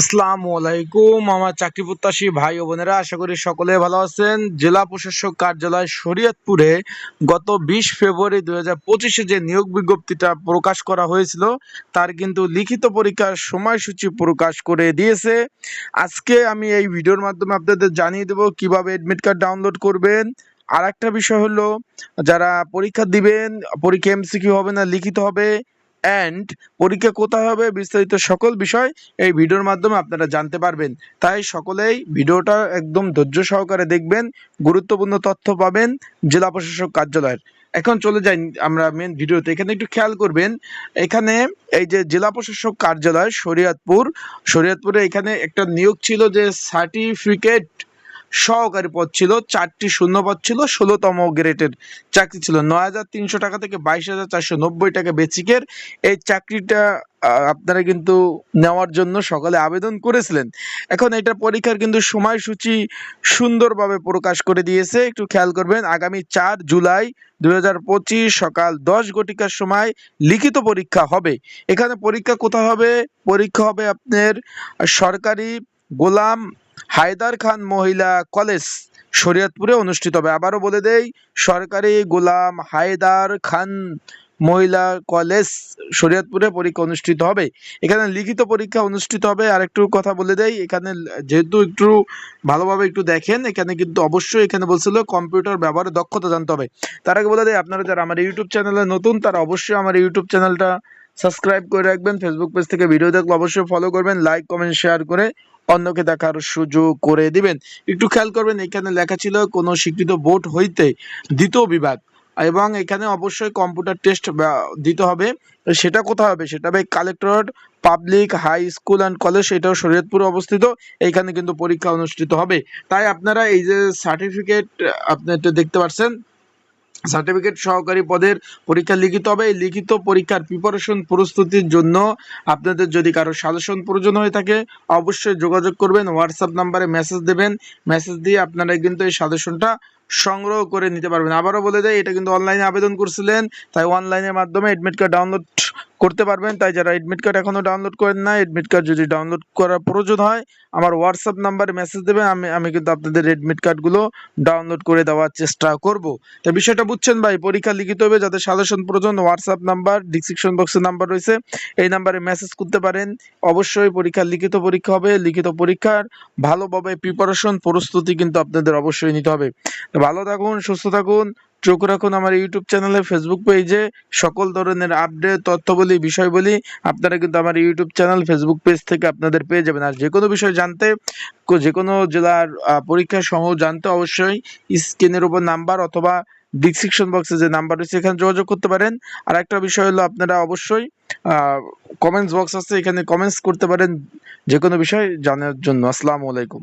আসসালামু আলাইকুম, আমার চাকরি প্রত্যাশী ভাই ও বোনেরা, আশা করি সকলে ভালো আছেন। জেলা প্রশাসক কার্যালয় শরীয়তপুরে গত বিশ ফেব্রুয়ারি হাজার পঁচিশে যে নিয়োগ বিজ্ঞপ্তিটা প্রকাশ করা হয়েছিল, তার কিন্তু লিখিত পরীক্ষার সময়সূচি প্রকাশ করে দিয়েছে। আজকে আমি এই ভিডিওর মাধ্যমে আপনাদের জানিয়ে দেবো কীভাবে এডমিট কার্ড ডাউনলোড করবেন। আর একটা বিষয় হলো, যারা পরীক্ষা দিবেন, পরীক্ষা এমসিকিউ হবে না, লিখিত হবে অ্যান্ড পরীক্ষা কোথায় হবে বিস্তারিত সকল বিষয় এই ভিডিওর মাধ্যমে আপনারা জানতে পারবেন। তাই সকলেই ভিডিওটা একদম ধৈর্য সহকারে দেখবেন, গুরুত্বপূর্ণ তথ্য পাবেন জেলা প্রশাসক কার্যালয়ের। এখন চলে যাই আমরা মেন ভিডিওতে। এখানে একটু খেয়াল করবেন, এখানে এই যে জেলা প্রশাসক কার্যালয় শরীয়তপুর, শরীয়তপুরে এখানে একটা নিয়োগ ছিল যে সার্টিফিকেট সহকারী পদ ছিল, চারটি শূন্য পদ ছিল, ষোলোতম গ্রেডের চাকরি ছিল। নয় হাজার তিনশো টাকা থেকে বাইশ হাজার চারশো নব্বই টাকা বেসিকের। এই চাকরিটা আপনারা কিন্তু নেওয়ার জন্য সকালে আবেদন করেছিলেন। এখন এটা পরীক্ষার কিন্তু সময়সূচি সুন্দরভাবে প্রকাশ করে দিয়েছে। একটু খেয়াল করবেন, আগামী চার জুলাই দুই হাজার পঁচিশ সকাল দশ ঘটিকার সময় লিখিত পরীক্ষা হবে। এখানে পরীক্ষা কোথায় হবে? পরীক্ষা হবে আপনার সরকারি গোলাম হায়দার খান মহিলা কলেজ শরীয়তপুরে অনুষ্ঠিত হবে। আবারও বলে দেই, সরকারি গোলাম হায়দার খান মহিলা কলেজ শরীয়তপুরে পরীক্ষা অনুষ্ঠিত হবে। এখানে লিখিত পরীক্ষা অনুষ্ঠিত হবে। আর একটু কথা বলে দেই, এখানে যেহেতু একটু ভালোভাবে একটু দেখেন, এখানে কিন্তু অবশ্যই এখানে বলছিল কম্পিউটার ব্যবহারে দক্ষতা জানতে হবে। তার আগে বলে দেয় আপনারা যারা আমার ইউটিউব চ্যানেলে নতুন, তারা অবশ্যই আমার ইউটিউব চ্যানেলটা সাবস্ক্রাইব করে রাখবেন। ফেসবুক পেজ থেকে ভিডিও দেখলে অবশ্যই ফলো করবেন লাইক কমেন্ট শেয়ার করে অন্যকে দেখার সুযোগ করে দিবেন। একটু খেয়াল করবেন, এখানে লেখা ছিল কোনো স্বীকৃত বোর্ড হইতে দ্বিতীয় বিভাগ। এবং এখানে অবশ্যই কম্পিউটার টেস্ট দিতে হবে। সেটা কোথায় হবে? সেটা হবে collectorate, public, high school and college, এটাও শরীয়তপুরে অবস্থিত। এখানে কিন্তু পরীক্ষা অনুষ্ঠিত হবে। তাই আপনারা এই যে সার্টিফিকেট আপনি দেখতে পাচ্ছেন সার্টিফিকেট সহকারী পদের পরীক্ষা লিখিত হবে। এই লিখিত পরীক্ষার প্রিপারেশন প্রস্তুতির জন্য আপনাদের যদি কারও সাজেশন প্রয়োজন হয়ে থাকে, অবশ্যই যোগাযোগ করবেন হোয়াটসঅ্যাপ নাম্বারে মেসেজ দেবেন। মেসেজ দিয়ে আপনারা কিন্তু এই সাজেশনটা সংগ্রহ করে নিতে পারবেন। আবারও বলে দেয়, এটা কিন্তু অনলাইনে আবেদন করছিলেন, তাই অনলাইনের মাধ্যমে অ্যাডমিট কার্ড ডাউনলোড করতে পারবেন। তাই যারা এডমিট কার্ড এখনও ডাউনলোড করেন না এডমিট কার্ড যদি ডাউনলোড করার প্রয়োজন হয়, আমার হোয়াটসঅ্যাপ নাম্বারে মেসেজ দেবেন, আমি আমি কিন্তু আপনাদের এডমিট কার্ডগুলো ডাউনলোড করে দেওয়ার চেষ্টা করব। তো বিষয়টা বুঝছেন ভাই, পরীক্ষা লিখিত হবে যাদের সাজেশন প্রয়োজন হোয়াটসঅ্যাপ নাম্বার ডিসক্রিপশন বক্সের নাম্বার রয়েছে, এই নাম্বারে মেসেজ করতে পারেন। অবশ্যই পরীক্ষার লিখিত পরীক্ষা হবে, লিখিত পরীক্ষার ভালোভাবে প্রিপারেশন প্রস্তুতি কিন্তু আপনাদের অবশ্যই নিতে হবে। ভালো থাকুন, সুস্থ থাকুন চোখ রাখুন আমার ইউটিউব চ্যানেলে ফেসবুক পেজে সকল ধরনের আপডেট তথ্য বলি বিষয় বলি আপনারা কিন্তু আমার ইউটিউব চ্যানেল ফেসবুক পেজ থেকে আপনাদের পেয়ে যাবেন। আর যে কোনো বিষয় জানতে যে কোনো জেলার পরীক্ষা সহ জানতে অবশ্যই স্ক্রিনের উপর নাম্বার অথবা ডিসক্রিপশন বক্সে যে নাম্বার রয়েছে এখানে যোগাযোগ করতে পারেন। আর একটা বিষয় হলো আপনারা অবশ্যই কমেন্টস বক্স আছে, এখানে কমেন্টস করতে পারেন যে কোনো বিষয় জানার জন্য। আসসালামু আলাইকুম।